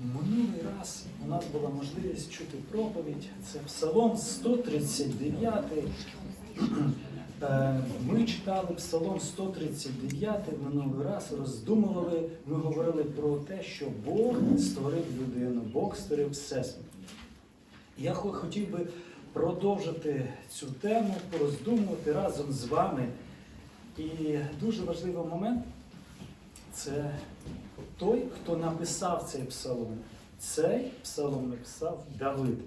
Минулий раз у нас була можливість чути проповідь. Це Псалом 139. Е, Ми читали Псалом 139 минулий раз, роздумували. Ми говорили про те, що Бог створив людину, Бог створив всесвіт. Я хотів би продовжити цю тему, пороздумувати разом з вами. І дуже важливий момент це той, хто написав цей псалом. Цей псалом написав Давид.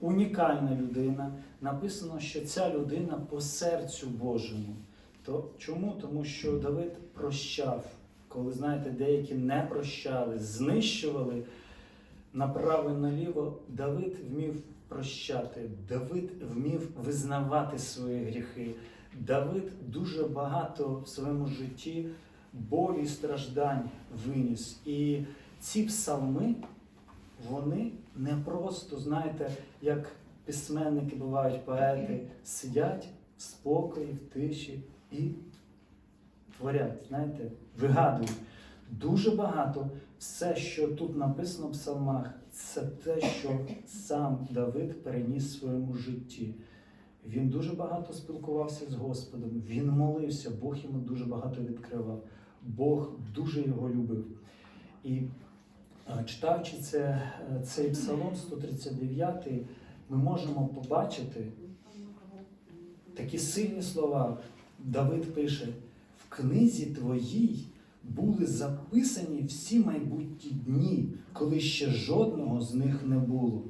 Унікальна людина. Написано, що ця людина по серцю Божому. То чому? Тому що Давид прощав. Коли знаєте, деякі не прощали, знищували направо і наліво, Давид вмів прощати, Давид вмів визнавати свої гріхи. Давид дуже багато в своєму житті болі страждань виніс. І ці псалми, вони не просто, знаєте, як письменники бувають, поети, сидять в спокої, в тиші і творять, знаєте, вигадують. Дуже багато все, що тут написано в псалмах, це те, що сам Давид переніс в своєму житті. Він дуже багато спілкувався з Господом, він молився, Бог йому дуже багато відкривав. Бог дуже його любив. І е, читаючи це, е, цей псалом 139, ми можемо побачити такі сильні слова. Давид пише: в книзі твоїй були записані всі майбутні дні, коли ще жодного з них не було.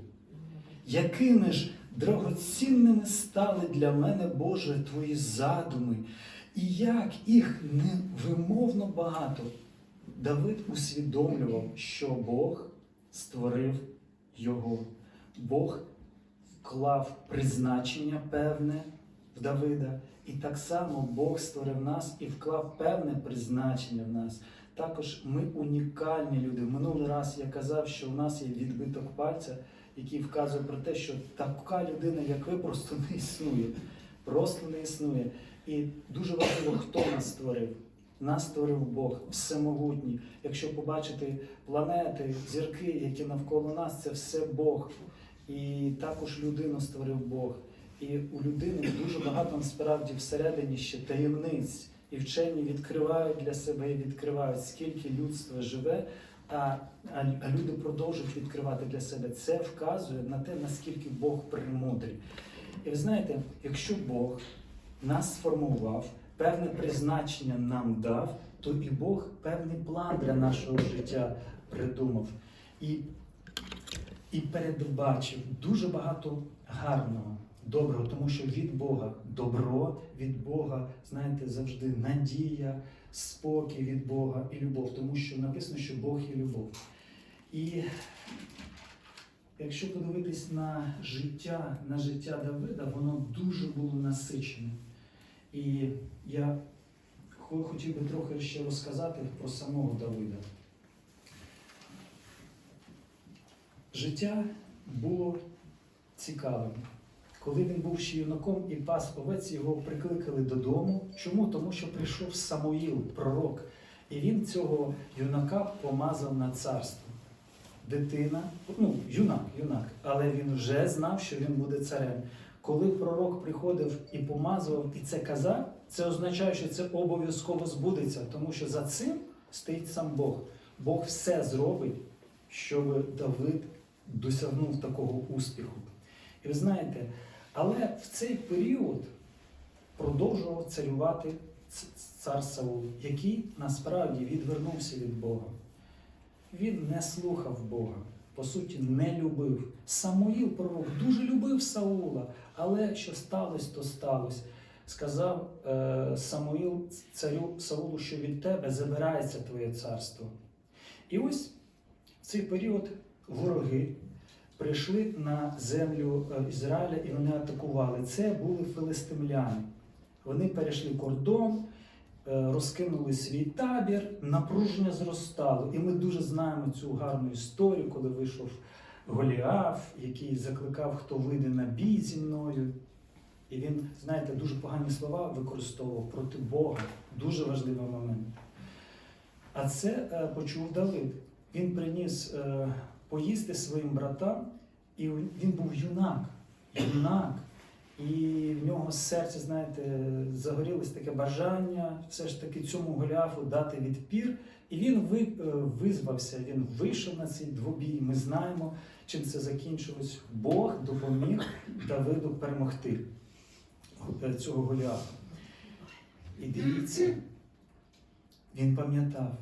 Якими ж драгоцінними стали для мене, Боже, твої задуми, і як їх невимовно багато. Давид усвідомлював, що Бог створив його. Бог вклав призначення певне в Давида, і так само Бог створив нас і вклав певне призначення в нас. Також ми унікальні люди. Минулий раз я казав, що в нас є відбиток пальця, який вказує про те, що така людина, як ви, просто не існує. Просто не існує. І дуже важливо, хто нас створив. Нас створив Бог, всемогутній. Якщо побачити планети, зірки, які навколо нас, це все Бог. І також людину створив Бог. І у людини дуже багато насправді всередині ще таємниць. І вчені відкривають для себе і відкривають, скільки людство живе, а, а, люди продовжують відкривати для себе. Це вказує на те, наскільки Бог премудрий. І ви знаєте, якщо Бог нас сформував, певне призначення нам дав, то і Бог певний план для нашого життя придумав. І, і передбачив дуже багато гарного, доброго, тому що від Бога добро, від Бога, знаєте, завжди надія, спокій від Бога і любов, тому що написано, що Бог є любов. І якщо подивитись на життя, на життя Давида, воно дуже було насичене. І я хотів би трохи ще розказати про самого Давида. Життя було цікавим. Коли він був ще юнаком і пас овець, його прикликали додому. Чому? Тому що прийшов Самуїл, пророк, і він цього юнака помазав на царство. Дитина, ну, юнак, юнак, але він вже знав, що він буде царем. Коли пророк приходив і помазував, і це казав, це означає, що це обов'язково збудеться, тому що за цим стоїть сам Бог. Бог все зробить, щоб Давид досягнув такого успіху. І ви знаєте, але в цей період продовжував царювати цар Саул, який насправді відвернувся від Бога. Він не слухав Бога, по суті, не любив. Самуїл пророк дуже любив Саула, але що сталося, то сталося. Сказав е, Самуїл царю Саулу, що від тебе забирається твоє царство. І ось в цей період вороги прийшли на землю е, Ізраїля і вони атакували. Це були филистимляни. Вони перейшли кордон, е, розкинули свій табір, напруження зростало. І ми дуже знаємо цю гарну історію, коли вийшов Голіаф, який закликав, хто вийде на бій зі мною. І він, знаєте, дуже погані слова використовував проти Бога. Дуже важливий момент. А це е, почув Давид. він приніс е, поїсти своїм братам, і він був юнак. Юнак. І в нього з серця, знаєте, загорілось таке бажання все ж таки цьому Голіафу дати відпір. І він е, визвався, він вийшов на цей двобій. Ми знаємо, чим це закінчилось. Бог допоміг Давиду перемогти е, цього Голіафа. І дивіться, він пам'ятав,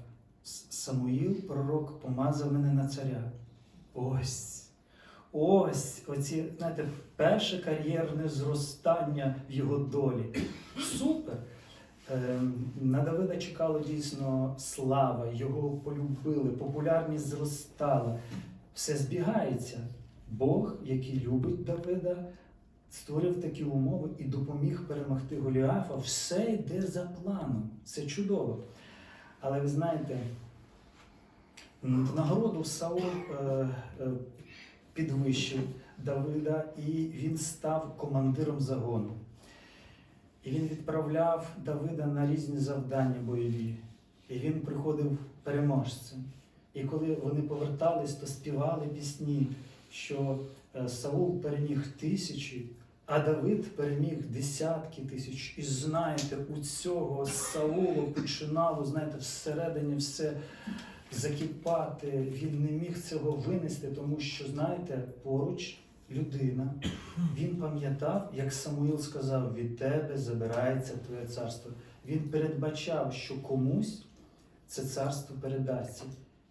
Самуїл, пророк, помазав мене на царя. Ось. Ось оці, знаєте, перше кар'єрне зростання в його долі. Супер! Ем, На Давида чекала дійсно слава, його полюбили, популярність зростала. Все збігається. Бог, який любить Давида, створив такі умови і допоміг перемогти Голіафа. Все йде за планом. Це чудово. Але ви знаєте, в нагороду Саул е, е, підвищив Давида, і він став командиром загону. І він відправляв Давида на різні завдання бойові. І він приходив переможцем. І коли вони повертались, то співали пісні, що е, Саул переміг тисячі, а Давид переміг десятки тисяч. І знаєте, у цього Саулу починало, знаєте, всередині все закипати. Він не міг цього винести, тому що, знаєте, поруч людина. Він пам'ятав, як Самуїл сказав: від тебе забирається твоє царство. Він передбачав, що комусь це царство передасться.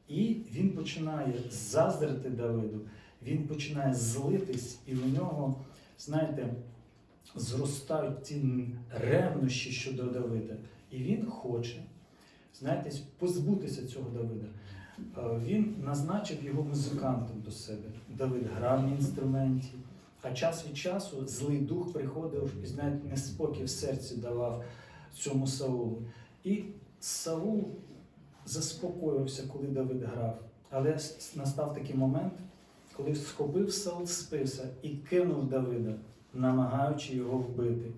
І він починає заздрити Давиду, він починає злитись, і у нього, знаєте, зростають ті ревнощі щодо Давида. І він хоче, знаєте, позбутися цього Давида. Е, Він назначив його музикантом до себе. Давид грав на інструменті, а час від часу злий дух приходив і знаєте, неспокій в серці давав цьому Саулу. І Саул заспокоївся, коли Давид грав. Але настав такий момент, коли схопив Саул списа і кинув Давида, намагаючи його вбити.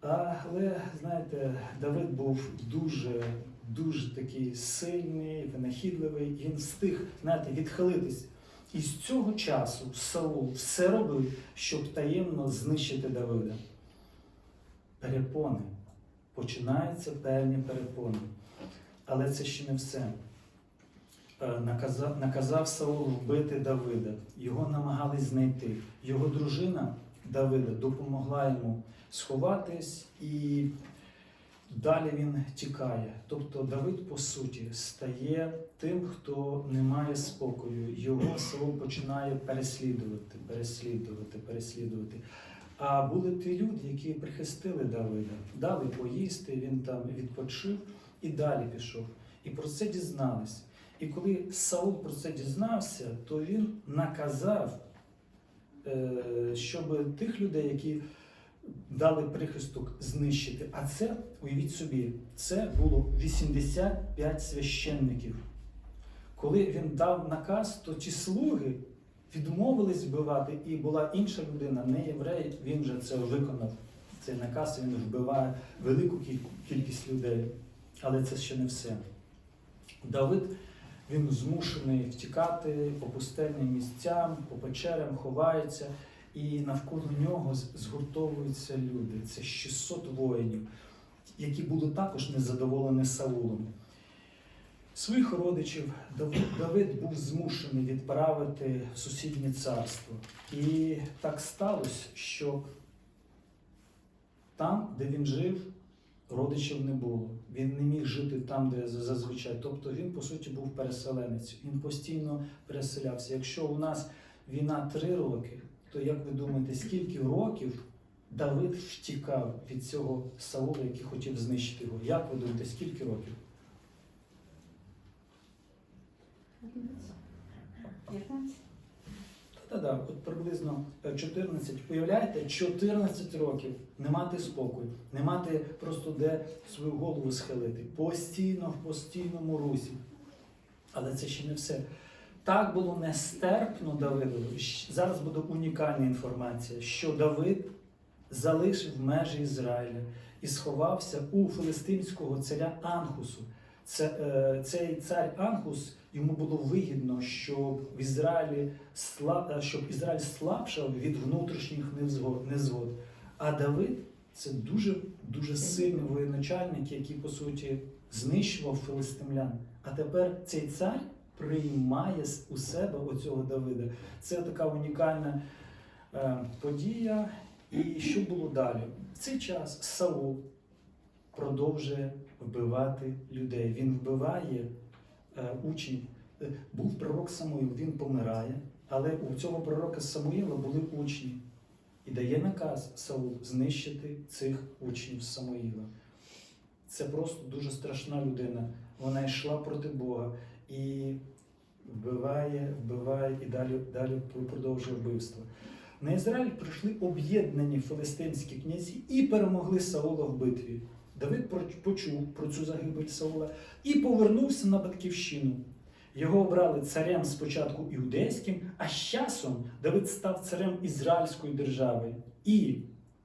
Але, знаєте, Давид був дуже, дуже такий сильний, винахідливий, він встиг, знаєте, відхилитись. І з цього часу Саул все робив, щоб таємно знищити Давида. Перепони. Починаються певні перепони. Але це ще не все. Е, Наказав, наказав Саул вбити Давида. Його намагались знайти. Його дружина Давида допомогла йому сховатись, і далі він тікає. Тобто Давид, по суті, стає тим, хто не має спокою. Його Саул починає переслідувати, переслідувати, переслідувати. А були ті люди, які прихистили Давида, дали поїсти, він там відпочив і далі пішов. І про це дізнались. І коли Саул про це дізнався, то він наказав, е, щоб тих людей, які дали прихисток, знищити. А це, уявіть собі, це було 85 священників. Коли він дав наказ, то ті слуги відмовились вбивати, і була інша людина, не єврей, він же це виконав. Цей наказ він вбиває велику кількість людей. Але це ще не все. Давид він змушений втікати по пустельним місцям, по печерам, ховається, і навколо нього згуртовуються люди. Це 600 воїнів, які були також незадоволені Саулом. Своїх родичів Давид, був змушений відправити в сусіднє царство. І так сталося, що там, де він жив, родичів не було. Він не міг жити там, де зазвичай. Тобто він, по суті, був переселенець. Він постійно переселявся. Якщо у нас війна три роки, то як ви думаєте, скільки років Давид втікав від цього Саула, який хотів знищити його? Як ви думаєте, скільки років? 15? Та-да, от приблизно е, 14. Уявляєте, 14 років не мати спокою, не мати просто де свою голову схилити. Постійно в постійному русі. Але це ще не все. Так було нестерпно Давидові. Щ- Зараз буде унікальна інформація, що Давид залишив межі Ізраїля і сховався у филистимського царя Анхусу. Це, е, цей цар Ангус йому було вигідно, щоб в Ізраїлі е, щоб Ізраїль слабшав від внутрішніх незгод. А Давид це дуже дуже сильний воєначальник, який по суті знищував филистимлян. А тепер цей цар приймає у себе оцього Давида. Це така унікальна е, подія. І що було далі? В цей час Саул продовжує вбивати людей. Він вбиває е. Е, Був пророк Самуїл, він помирає, але у цього пророка Самуїла були учні. І дає наказ Саул знищити цих учнів Самуїла. Це просто дуже страшна людина. Вона йшла проти Бога і вбиває, вбиває і далі, далі продовжує вбивство. На Ізраїль прийшли об'єднані филистимські князі і перемогли Саула в битві. Давид почув про цю загибель Саула і повернувся на батьківщину. Його обрали царем спочатку іудейським, а з часом Давид став царем Ізраїльської держави. І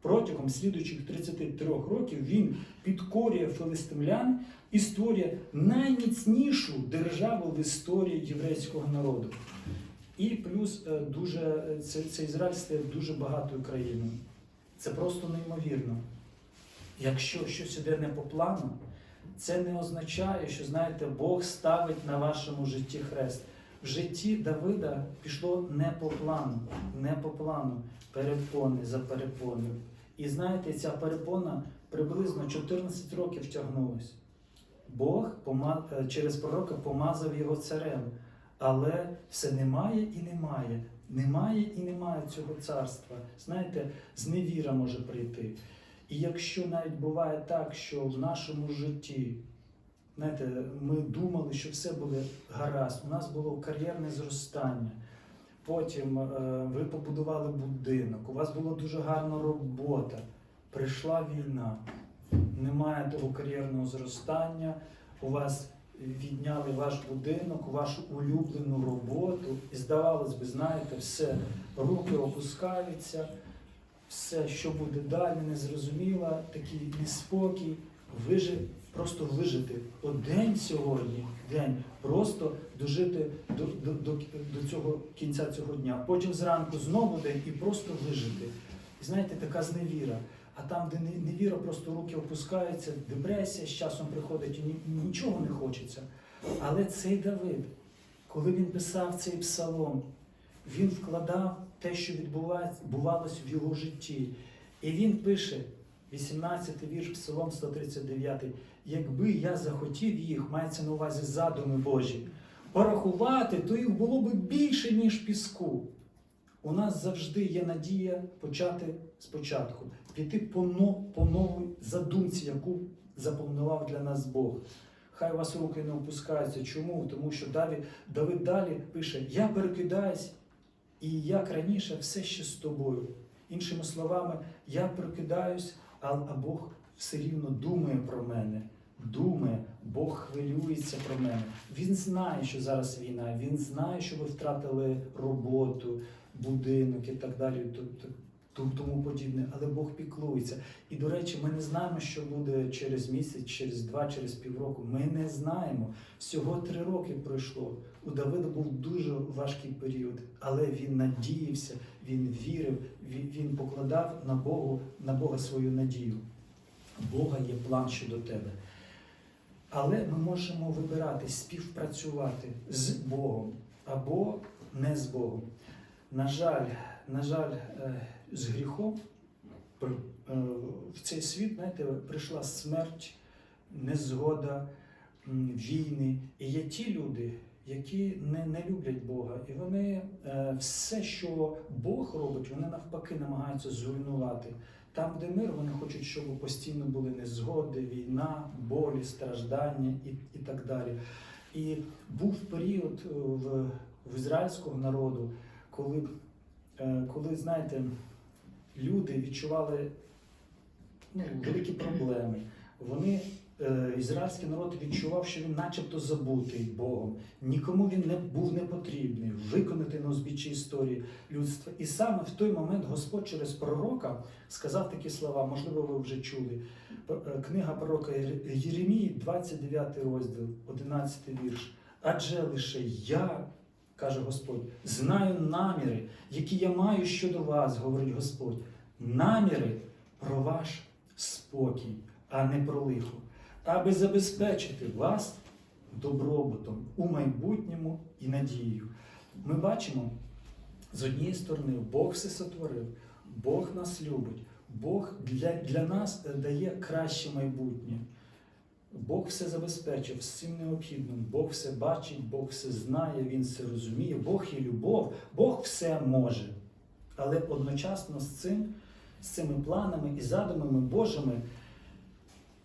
протягом слідуючих 33 років він підкорює филистимлян і створює найміцнішу державу в історії єврейського народу. І плюс е, дуже е, це, це Ізраїль стає дуже багатою країною. Це просто неймовірно. Якщо щось іде не по плану, це не означає, що знаєте, Бог ставить на вашому житті хрест. В житті Давида пішло не по плану, не по плану, перепони за перепоною. І знаєте, ця перепона приблизно 14 років тягнулась. Бог е, через пророка помазав його царем, але все немає і немає. Немає і немає цього царства. Знаєте, зневіра може прийти. І якщо навіть буває так, що в нашому житті, знаєте, ми думали, що все буде гаразд, у нас було кар'єрне зростання. Потім е, ви побудували будинок, у вас була дуже гарна робота, прийшла війна, немає того кар'єрного зростання, у вас відняли ваш будинок, вашу улюблену роботу, і здавалось би, знаєте, все, руки опускаються, все, що буде далі, незрозуміло, такий неспокій, вижи, просто вижити. От день сьогодні, день, просто дожити до, до, до, до цього кінця цього дня. Потім зранку знову день і просто вижити. І знаєте, така зневіра. А там, де невіра, просто руки опускаються, депресія з часом приходить, і нічого не хочеться. Але цей Давид, коли він писав цей псалом, він вкладав те, що відбувалося в його житті. І він пише, 18-й вірш, Псалом 139, якби я захотів їх, мається на увазі задуми Божі, порахувати, то їх було б більше, ніж піску. У нас завжди є надія почати спочатку, піти по, но- по новій задумці, яку запланував для нас Бог. Хай у вас руки не опускаються. Чому? Тому що Давид, Давид далі пише: Я перекидаюсь, і як раніше, все ще з тобою. Іншими словами, я прокидаюсь, а, Бог все рівно думає про мене. Думає, Бог хвилюється про мене. Він знає, що зараз війна, він знає, що ви втратили роботу, будинок і так далі, то- то- то- тому подібне. Але Бог піклується. І до речі, ми не знаємо, що буде через місяць, через два, через півроку. Ми не знаємо. Всього три роки пройшло. У Давида був дуже важкий період, але він надіявся, він вірив, він, покладав на Богу, на Бога свою надію. Бога є план щодо тебе. Але ми можемо вибирати співпрацювати з Богом або не з Богом. На жаль, на жаль, е, з гріхом е, в цей світ, знаєте, прийшла смерть, незгода, війни. І є ті люди, які не, не люблять Бога, і вони е, все, що Бог робить, вони навпаки намагаються зруйнувати. Там, де мир, вони хочуть, щоб постійно були незгоди, війна, болі, страждання і, і так далі. І був період е, в, в ізраїльського народу, коли, е, коли знаєте, люди відчували ну, великі проблеми. Вони ізраїльський народ відчував, що він начебто забутий Богом. Нікому він не був не потрібний, виконати на узбіччі історії людства. І саме в той момент Господь через пророка сказав такі слова, можливо, ви вже чули. Е, Книга пророка Єр- Єремії, 29 розділ, 11 вірш. Адже лише я, каже Господь, знаю наміри, які я маю щодо вас, говорить Господь. Наміри про ваш спокій, а не про лихо, аби забезпечити вас добробутом у майбутньому і надією. Ми бачимо, з однієї сторони, Бог все сотворив, Бог нас любить, Бог для, для нас дає краще майбутнє. Бог все забезпечив всім необхідним. Бог все бачить, Бог все знає, Він все розуміє, Бог є любов, Бог все може. Але одночасно з цим, з цими планами і задумами Божими,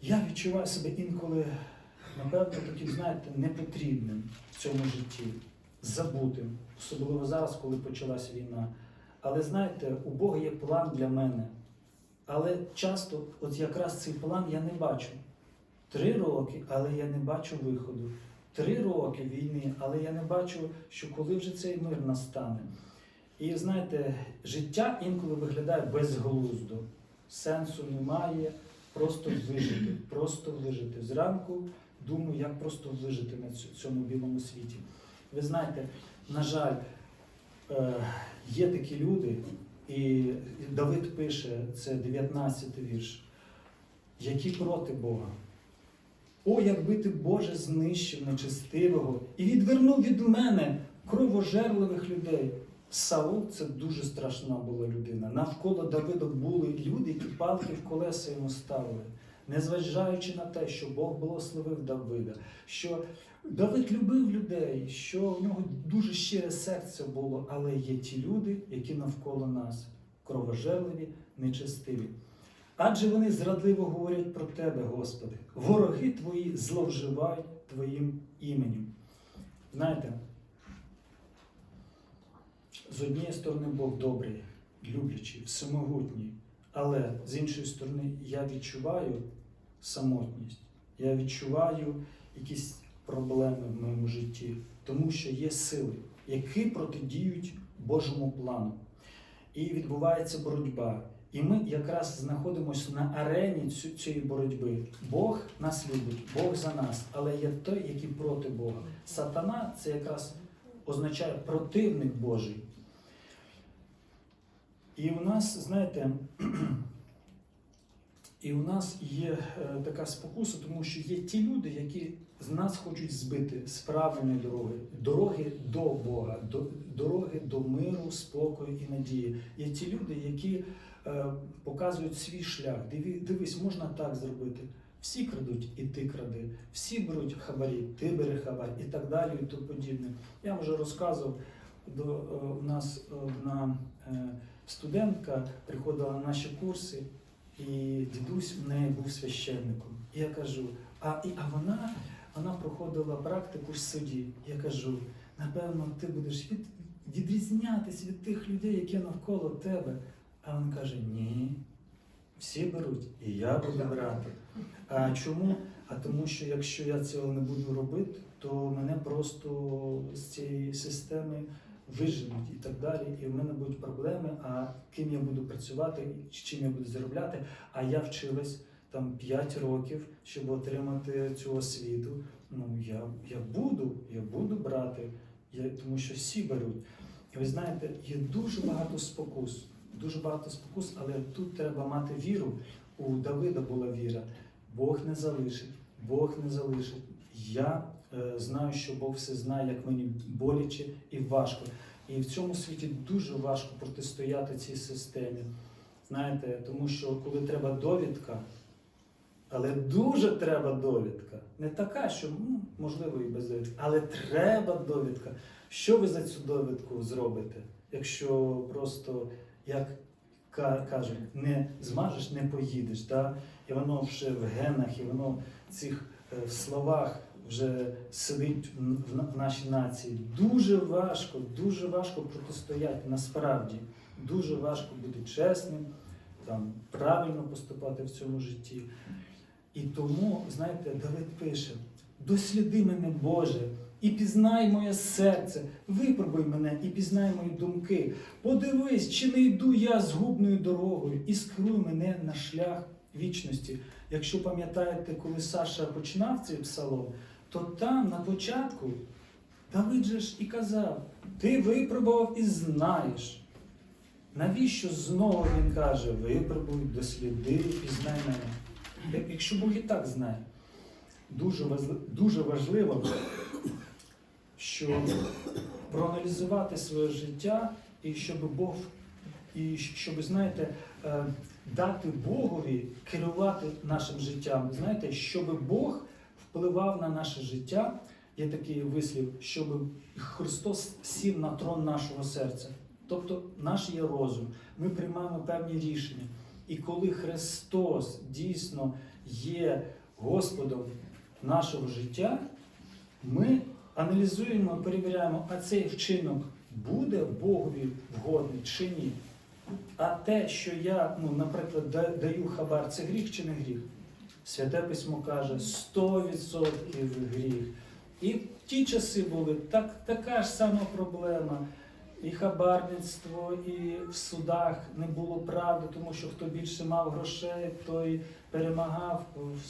я відчуваю себе інколи, напевно, таким, знаєте, непотрібним в цьому житті, забутим, особливо зараз, коли почалась війна. Але знаєте, у Бога є план для мене. Але часто, от якраз цей план я не бачу. Три роки, але я не бачу виходу. Три роки війни, але я не бачу, що коли вже цей мир настане. І знаєте, життя інколи виглядає безглуздо. Сенсу немає, просто вижити, просто вижити. Зранку думаю, як просто вижити на цьому білому світі. Ви знаєте, на жаль, е, є такі люди, і Давид пише, це 19 вірш, які проти Бога. О, якби ти, Боже, знищив нечестивого і відвернув від мене кровожерливих людей. Саул це дуже страшна була людина. Навколо Давида були люди, які палки в колеса йому ставили, незважаючи на те, що Бог благословив Давида, що Давид любив людей, що в нього дуже щире серце було, але є ті люди, які навколо нас кровожерливі, нечестиві. Адже вони зрадливо говорять про тебе, Господи. Вороги твої зловживають Твоїм іменем. Знаєте, з однієї сторони Бог добрий, люблячий, всемогутній, але з іншої сторони я відчуваю самотність, я відчуваю якісь проблеми в моєму житті, тому що є сили, які протидіють Божому плану. І відбувається боротьба. І ми якраз знаходимося на арені цієї боротьби. Бог нас любить, Бог за нас, але є той, який проти Бога. Сатана це якраз означає противник Божий. І у нас, знаєте, і у нас є е, така спокуса, тому що є ті люди, які з нас хочуть збити з правильної дороги, дороги до Бога, до, дороги до миру, спокою і надії. Є ті люди, які е, показують свій шлях. Дивись, можна так зробити. Всі крадуть, і ти кради, всі беруть хабарі, ти бери хабар і так далі, і тому подібне. Я вже розказував, до, е, у нас е, одна е, студентка приходила на наші курси, і дідусь в неї був священником. І я кажу, а, і, а вона, вона проходила практику в суді. Я кажу, напевно, ти будеш від, відрізнятись від тих людей, які навколо тебе. А він каже: ні, всі беруть, і я буду брати. А чому? А тому, що якщо я цього не буду робити, то мене просто з цієї системи виженуть і так далі. І в мене будуть проблеми. А ким я буду працювати, чим я буду заробляти? А я вчилась там 5 років, щоб отримати цю освіту. Ну я, я буду, я буду брати, я, тому що всі беруть. І ви знаєте, є дуже багато спокус, дуже багато спокус, але тут треба мати віру. У Давида була віра. Бог не залишить, Бог не залишить. Я знаю, що Бог все знає, як мені боляче і важко. І в цьому світі дуже важко протистояти цій системі. Знаєте, тому що коли треба довідка, але дуже треба довідка. Не така, що ну, можливо і без довідки, але треба довідка. Що ви за цю довідку зробите, якщо просто, як ка- кажуть, не змажеш, не поїдеш. Да? І воно вже в генах, і воно в цих е, в словах вже сидить в, в, на- в нашій нації. Дуже важко, дуже важко протистояти насправді. Дуже важко бути чесним, там, правильно поступати в цьому житті. І тому, знаєте, Давид пише: досліди мене, Боже, і пізнай моє серце, випробуй мене і пізнай мої думки. Подивись, чи не йду я згубною дорогою, і скеруй мене на шлях вічності. Якщо пам'ятаєте, коли Саша починав цей псалом, то там на початку Давид же ж і казав: Ти випробував і знаєш. Навіщо знову він каже, випробуй, досліди, пізнай мене? Якщо Бог і так знає, дуже важливо, що проаналізувати своє життя і щоб Бог, і щоб, знаєте, е, дати Богові керувати нашим життям. Знаєте, щоб Бог впливав на наше життя. Є такий вислів, щоб Христос сів на трон нашого серця. Тобто наш є розум. Ми приймаємо певні рішення. І коли Христос дійсно є Господом нашого життя, ми аналізуємо, перевіряємо, а цей вчинок буде Богові вгодний чи ні. А те, що я, ну, наприклад, даю хабар, це гріх чи не гріх? Святе письмо каже 100% гріх. І в ті часи були так, така ж сама проблема. І хабарництво, і в судах не було правди, тому що хто більше мав грошей, той перемагав в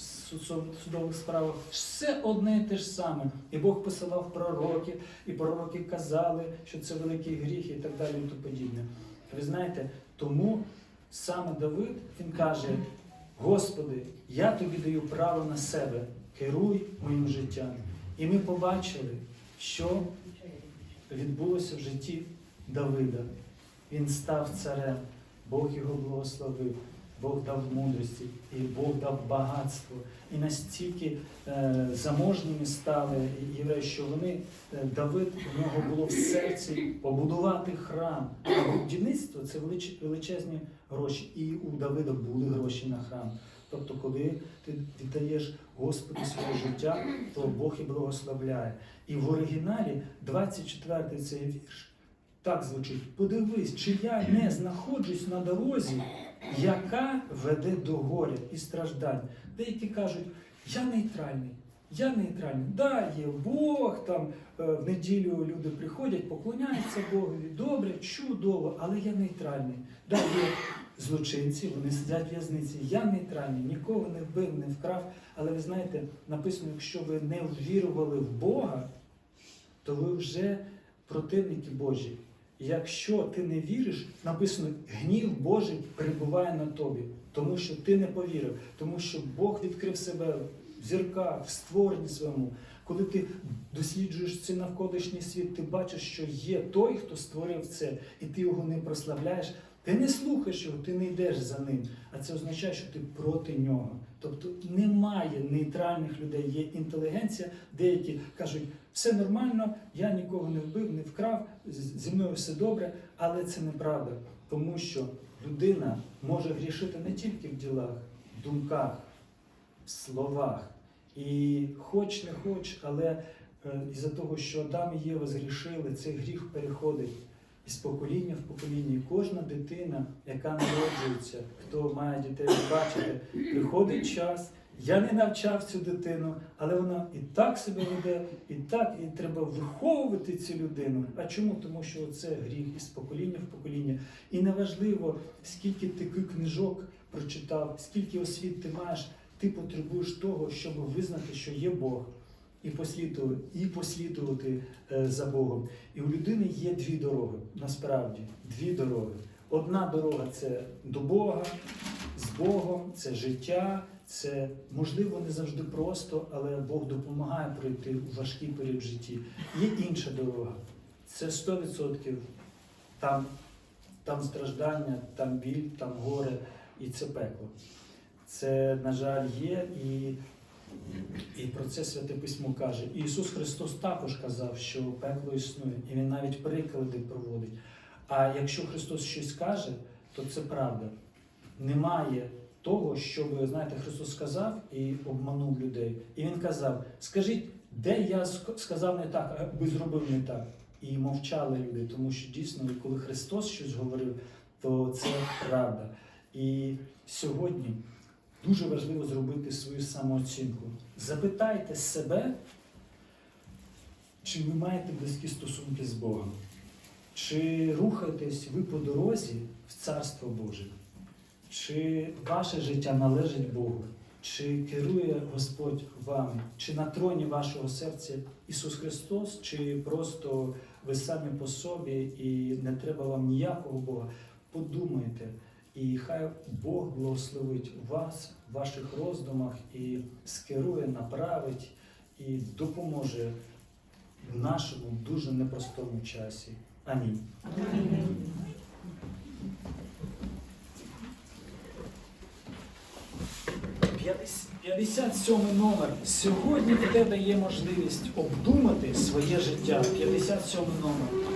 судових справах. Все одне і те ж саме. І Бог посилав пророків, і пророки казали, що це великий гріх і так далі, і тому подібне. Ви знаєте, тому саме Давид він каже: Господи, я тобі даю право на себе, керуй моїм життям. І ми побачили, що відбулося в житті Давида. Він став царем, Бог його благословив, Бог дав мудрості, і Бог дав багатство. І настільки е, заможніми стали євреї, що вони, е, Давид, у нього було в серці побудувати храм. Будівництво це велич- величезні гроші. І у Давида були гроші на храм. Тобто, коли ти віддаєш Господу своє життя, то Бог і благословляє. І в оригіналі 24 цей вірш так звучить: подивись, чи я не знаходжусь на дорозі, яка веде до горя і страждань. Деякі кажуть, я нейтральний. Я нейтральний. Да, є Бог, там е, в неділю люди приходять, поклоняються Богові. Добре, чудово, але я нейтральний. Да, є злочинці, вони сидять в в'язниці. Я нейтральний, нікого не вбив, не вкрав. Але ви знаєте, написано, якщо ви не ввірували в Бога, то ви вже противники Божі. Якщо ти не віриш, написано, гнів Божий перебуває на тобі, тому що ти не повірив, тому що Бог відкрив себе в зірках, в створенні своєму. Коли ти досліджуєш цей навколишній світ, ти бачиш, що є той, хто створив це, і ти його не прославляєш. Ти не слухаєш його, ти не йдеш за ним. А це означає, що ти проти нього. Тобто немає нейтральних людей, є інтелігенція, деякі кажуть, все нормально, я нікого не вбив, не вкрав, зі мною все добре, але це неправда. Тому що людина може грішити не тільки в ділах, в думках, в словах. І хоч не хоч, але е, із-за того, що Адам і Єва згрішили, цей гріх переходить із покоління в покоління. Кожна дитина, яка народжується, хто має дітей, бачите, приходить час. Я не навчав цю дитину, але вона і так себе веде, і так, і треба виховувати цю людину. А чому? Тому що це гріх із покоління в покоління. І неважливо, скільки ти книжок прочитав, скільки освіт ти маєш, ти потребуєш того, щоб визнати, що є Бог, і послідувати, і послідувати е, за Богом. І у людини є дві дороги, насправді, дві дороги. Одна дорога це до Бога, з Богом, це життя, це можливо не завжди просто, але Бог допомагає пройти у важкий період в житті. Є інша дорога. Це 100%. Там, там страждання, там біль, там горе і це пекло. Це, на жаль, є, і, і про це Святе Письмо каже. І Ісус Христос також казав, що пекло існує, і Він навіть приклади проводить. А якщо Христос щось каже, то це правда. Немає того, щоб, знаєте, Христос сказав і обманув людей. І Він казав: скажіть, де я сказав не так, аби зробив не так. І мовчали люди, тому що дійсно, коли Христос щось говорив, то це правда. І сьогодні дуже важливо зробити свою самооцінку. Запитайте себе, чи ви маєте близькі стосунки з Богом? Чи рухаєтесь ви по дорозі в Царство Боже? Чи ваше життя належить Богу? Чи керує Господь вами? Чи на троні вашого серця Ісус Христос, чи просто ви самі по собі і не треба вам ніякого Бога? Подумайте, і хай Бог благословить вас в ваших роздумах і скерує, направить і допоможе в нашому дуже непростому часі. Амінь. П'ятдес- 57 номер. Сьогодні в тебе є можливість обдумати своє життя. 57 номер.